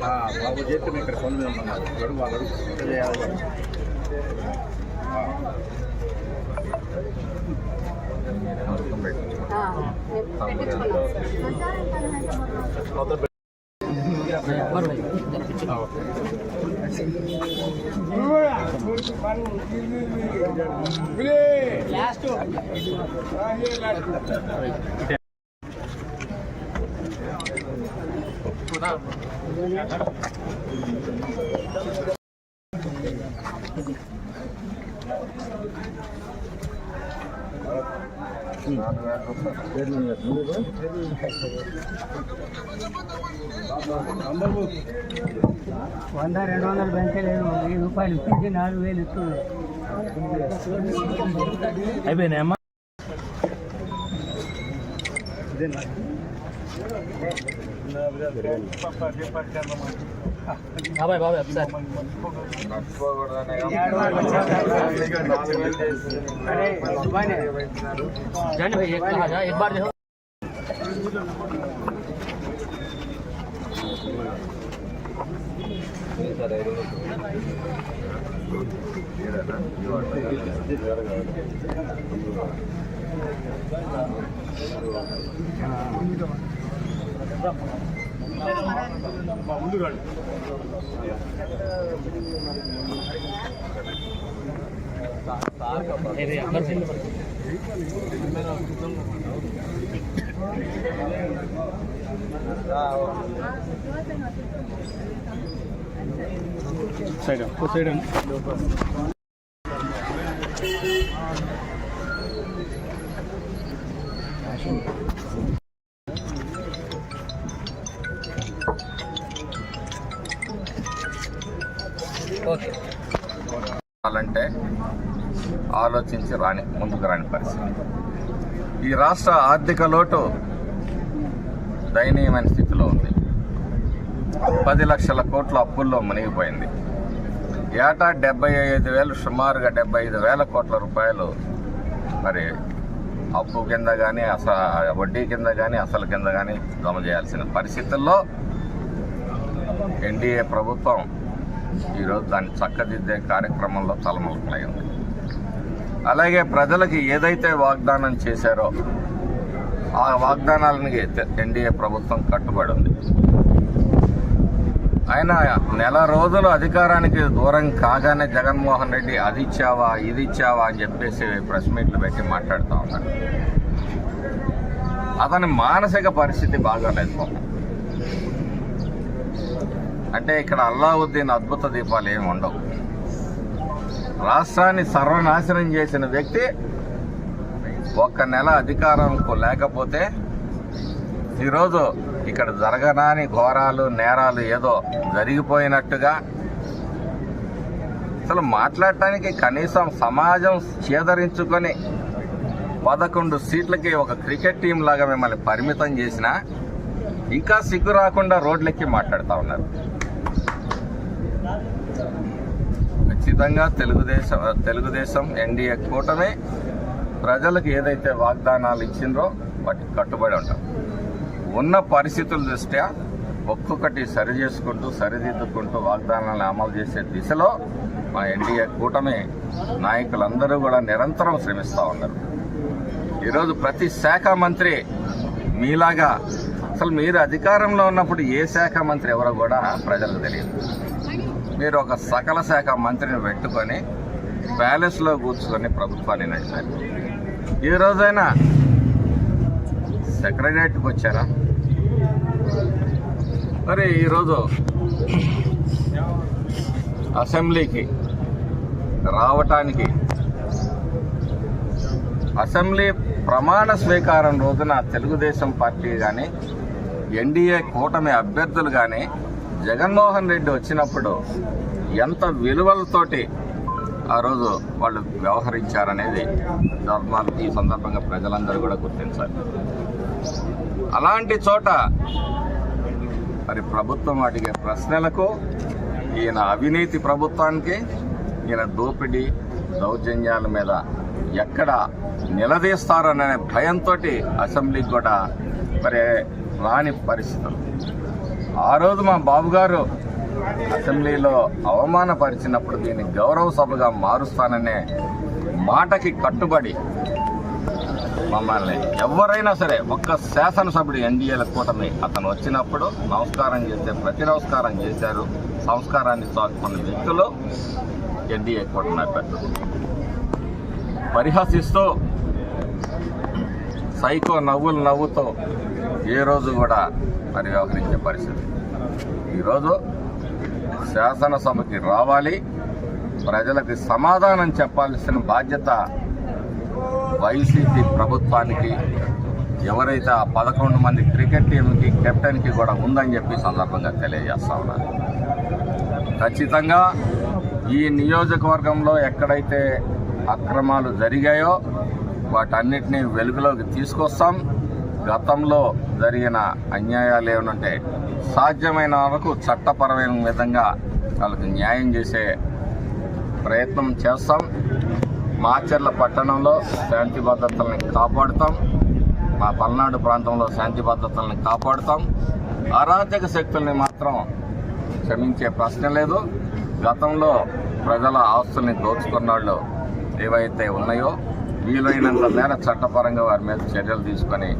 బాబు చేస్తే మేము ఇక్కడ సొంత మీద ఉన్నారు అడుగు వాళ్ళు అడుగు చేయాలి లాస్ట్ వంద రెండు వందలు పెంచలేదు వెయ్యి రూపాయలు. ఇప్పించి నాలుగు వేలు ఇస్తుంది అయిపోయినాయమ్మా? బాబాయ్ బాబాయ్ ఒకసారి जाने भाई एक कहा जा एक बार देखो ये भैया अंदर से సైడ్ సైడ్ ఆలోచించి రాని ముందుకు రాని పరిస్థితి. ఈ రాష్ట్ర ఆర్థిక లోటు దయనీయమైన స్థితిలో ఉంది. పది లక్షల కోట్ల అప్పుల్లో మునిగిపోయింది. ఏటా డెబ్బై ఐదు వేలు సుమారుగా డెబ్బై ఐదు వేల కోట్ల రూపాయలు మరి అప్పు కింద కానీ అస వడ్డీ కింద కానీ అసలు కింద కానీ జమ చేయాల్సిన పరిస్థితుల్లో ఎన్డీఏ ప్రభుత్వం ఈరోజు దాన్ని చక్కదిద్దే కార్యక్రమంలో తలమలకలై ఉంది. అలాగే ప్రజలకి ఏదైతే వాగ్దానం చేశారో ఆ వాగ్దానాలని ఎన్డీఏ ప్రభుత్వం కట్టుబడి ఉంది. ఆయన నెల రోజులు అధికారానికి దూరం కాగానే జగన్మోహన్ రెడ్డి అది ఇచ్చావా ఇది ఇచ్చావా అని చెప్పేసి ప్రెస్ మీట్లు పెట్టి మాట్లాడుతూ ఉన్నాడు. అతని మానసిక పరిస్థితి బాగాలేదు అంటే ఇక్కడ అల్లావుద్దీన్ అద్భుత దీపాలు ఏమి ఉండవు. రాష్ట్రాన్ని సర్వనాశనం చేసిన వ్యక్తి ఒక్క నెల అధికారంకు లేకపోతే ఈరోజు ఇక్కడ జరగనాని ఘోరాలు నేరాలు ఏదో జరిగిపోయినట్టుగా అసలు మాట్లాడటానికి కనీసం సమాజం చేదరించుకొని పదకొండు సీట్లకి ఒక క్రికెట్ టీం లాగా మిమ్మల్ని పరిమితం చేసినా ఇంకా సిగ్గు రాకుండా రోడ్లెక్కి మాట్లాడుతూ ఉన్నారు. ఖచ్చితంగా తెలుగుదేశం తెలుగుదేశం ఎన్డీఏ కూటమి ప్రజలకు ఏదైతే వాగ్దానాలు ఇచ్చిందో వాటికి కట్టుబడి ఉంటాం. ఉన్న పరిస్థితుల దృష్ట్యా ఒక్కొక్కటి సరి చేసుకుంటూ సరిదిద్దుకుంటూ వాగ్దానాలను అమలు చేసే దిశలో మా ఎన్డీఏ కూటమి నాయకులందరూ కూడా నిరంతరం శ్రమిస్తూ ఉన్నారు. ఈరోజు ప్రతి శాఖ మంత్రి మీలాగా అసలు మీరు అధికారంలో ఉన్నప్పుడు ఏ శాఖ మంత్రి ఎవరో కూడా ప్రజలకు తెలియదు. మీరు ఒక సకల శాఖ మంత్రిని పెట్టుకొని ప్యాలెస్లో కూర్చుకొని ప్రభుత్వాన్ని నడిపారు. ఈ రోజైనా సెక్రటరియట్కి వచ్చారా? మరి ఈరోజు అసెంబ్లీకి రావటానికి అసెంబ్లీ ప్రమాణ స్వీకారం రోజున తెలుగుదేశం పార్టీ కానీ ఎన్డీఏ కూటమి అభ్యర్థులు కానీ జగన్మోహన్ రెడ్డి వచ్చినప్పుడు ఎంత విలువలతోటి ఆ రోజు వాళ్ళు వ్యవహరించారనేది ధర్మాలు ఈ సందర్భంగా ప్రజలందరూ కూడా గుర్తించాలి. అలాంటి చోట మరి ప్రభుత్వం అడిగే ప్రశ్నలకు ఈయన అవినీతి ప్రభుత్వానికి ఈయన దోపిడీ దౌర్జన్యాల మీద ఎక్కడ నిలదీస్తారనే భయంతో అసెంబ్లీకి కూడా మరి రాని పరిస్థితులు. ఆ రోజు మా బాబు గారు అసెంబ్లీలో అవమానపరిచినప్పుడు దీన్ని గౌరవ సభగా మారుస్తాననే మాటకి కట్టుబడి మమ్మల్ని ఎవరైనా సరే ఒక్క శాసనసభ్యుడు ఎన్డీఏల కూటమి అతను వచ్చినప్పుడు నమస్కారం చేస్తే ప్రతి నమస్కారం చేశారు. సంస్కారాన్ని చాటుకున్న వ్యక్తులు ఎన్డీఏ కూటమి అభ్యర్థులు పరిహసిస్తూ సైకో నవ్వులు నవ్వుతో ఏ రోజు కూడా మరి వ్యవహరించే పరిస్థితి. ఈరోజు శాసనసభకి రావాలి ప్రజలకు సమాధానం చెప్పాల్సిన బాధ్యత వైసీపీ ప్రభుత్వానికి ఎవరైతే ఆ పదకొండు మంది క్రికెట్ టీంకి కెప్టెన్కి కూడా ఉందని చెప్పి సందర్భంగా తెలియజేస్తా ఉన్నారు ఖచ్చితంగా ఈ నియోజకవర్గంలో ఎక్కడైతే అక్రమాలు జరిగాయో వాటన్నిటినీ వెలుగులోకి తీసుకొస్తాం. గతంలో జరిగిన అన్యాయాలు ఏమనంటే సాధ్యమైన వరకు చట్టపరమైన విధంగా వాళ్ళకి న్యాయం చేసే ప్రయత్నం చేస్తాం. మాచర్ల పట్టణంలో శాంతి భద్రతల్ని కాపాడుతాం. మా పల్నాడు ప్రాంతంలో శాంతి భద్రతల్ని కాపాడుతాం. అరాచక శక్తుల్ని మాత్రం క్షమించే ప్రశ్న లేదు. గతంలో ప్రజల ఆస్తుల్ని దోచుకున్నాళ్ళు ఏవైతే ఉన్నాయో వీలైనంత మేర చట్టపరంగా వారి మీద చర్యలు తీసుకొని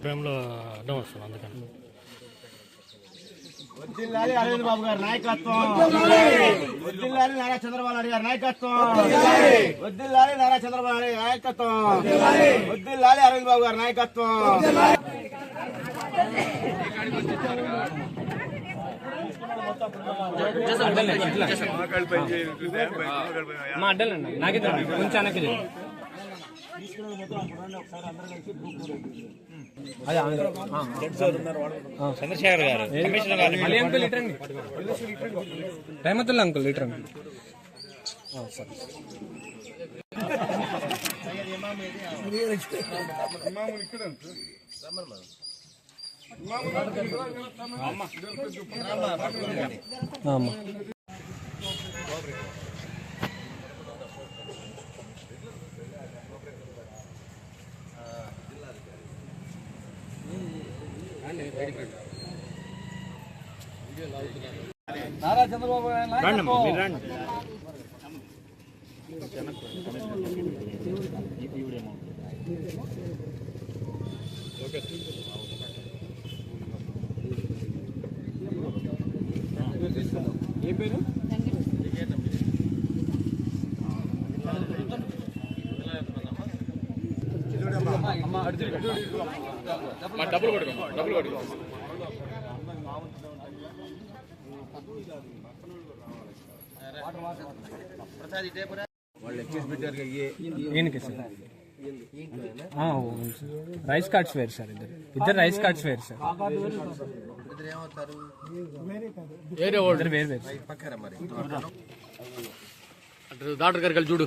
ఫ్రేమ్లో అడ్డం వస్తుంది అందుకని. వద్దిల్లాలి అరవింద్ బాబు గారి నాయకత్వం. వద్దిల్లాలి నారా చంద్రబాబు నాయుడు గారి నాయకత్వం. వద్దిల్లాలి నారా చంద్రబాబు నాయుడు గారి నాయకత్వం. వద్దిల్లాలి అరవింద్ బాబు గారి నాయకత్వం. మా అడ్డలండి నాకైతే కొంచెం వెనక్కి చేయండి. అదే ఆంధ్ర. ఆ. ఆ. చంద్రశేఖర్ గారు. రేమతుల్లా అంకుల్ లీటర్ అండి ఆ, సరే. ఆ, అమ్మా. నారా చంద్రబాబు నాయుడు నాయకత్వం. డబ్బులు పడుకో డబ్బులు పడుకో ఈయనకి సార్ ఆ, అవును సార్. రైస్ కార్డ్స్ వేరు సార్ ఇద్దరు. ఇద్దరు రైస్ కార్డ్స్ వేరు సార్. వేరే వేరు వేరు. డాక్టర్ గారికి వెళ్ళి చూడు.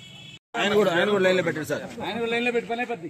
ఆయన కూడా ఆయన కూడా లైన్లో పెట్టారు సార్. ఆయన కూడా లైన్లో పెట్టి పని అయిపోద్ది.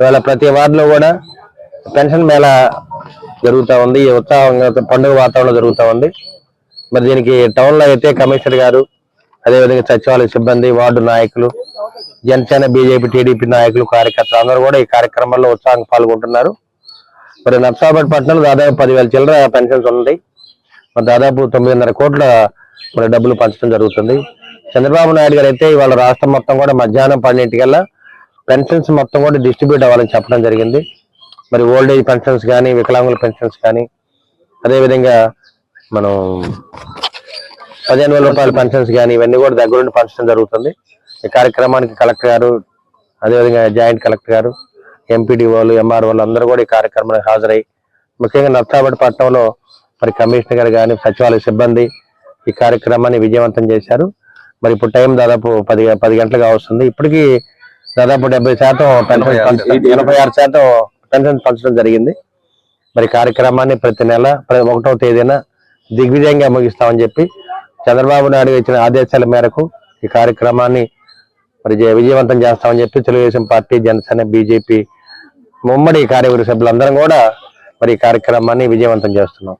ఇవాళ ప్రతి వార్డులో కూడా పెన్షన్ మేళ జరుగుతూ ఉంది. ఈ ఉత్సాహంగా పండుగ వాతావరణం జరుగుతూ ఉంది. మరి దీనికి టౌన్లో అయితే కమిషనర్ గారు అదేవిధంగా సచివాలయ సిబ్బంది వార్డు నాయకులు జనసేన బీజేపీ టీడీపీ నాయకులు కార్యకర్తలు అందరూ కూడా ఈ కార్యక్రమంలో ఉత్సాహంగా పాల్గొంటున్నారు. మరి నర్సాబాద్ పట్టణంలో దాదాపు పదివేల చిల్లర పెన్షన్స్ ఉన్నాయి. మరి దాదాపు తొమ్మిదిన్నర కోట్ల మరి డబ్బులు పంచడం జరుగుతుంది. చంద్రబాబు నాయుడు గారు అయితే ఇవాళ రాష్ట్రం మొత్తం కూడా మధ్యాహ్నం పన్నెండింటికల్లా పెన్షన్స్ మొత్తం కూడా డిస్ట్రిబ్యూట్ అవ్వాలని చెప్పడం జరిగింది. మరి ఓల్డ్ ఏజ్ పెన్షన్స్ కానీ వికలాంగుల పెన్షన్స్ కానీ అదేవిధంగా మనం పదిహేను వేల రూపాయల పెన్షన్స్ కానీ ఇవన్నీ కూడా దగ్గరుండి పంచడం జరుగుతుంది. ఈ కార్యక్రమానికి కలెక్టర్ గారు అదేవిధంగా జాయింట్ కలెక్టర్ గారు ఎంపీడీఓలు ఎంఆర్ఓలు అందరూ కూడా ఈ కార్యక్రమానికి హాజరై ముఖ్యంగా నర్సాబాద్ పట్టణంలో మరి కమిషనర్ గారు కానీ సచివాలయ సిబ్బంది ఈ కార్యక్రమాన్ని విజయవంతం చేశారు. మరి ఇప్పుడు టైం దాదాపు పది పది గంటలుగా వస్తుంది. ఇప్పటికీ దాదాపు డెబ్బై శాతం పెన్షన్ ఎనభై ఆరు శాతం. పెన్షన్ పంచడం జరిగింది. మరి కార్యక్రమాన్ని ప్రతి నెల ప్ర- ఒకటవ తేదీన దిగ్విజయంగా ముగిస్తామని చెప్పి చంద్రబాబు నాయుడు ఇచ్చిన ఆదేశాల మేరకు ఈ కార్యక్రమాన్ని మరి జయ- విజయవంతం చేస్తామని చెప్పి తెలుగుదేశం పార్టీ జనసేన బీజేపీ ముమ్మడి కార్యవర్గ సభ్యులందరం కూడా మరి ఈ కార్యక్రమాన్ని విజయవంతం చేస్తున్నాం.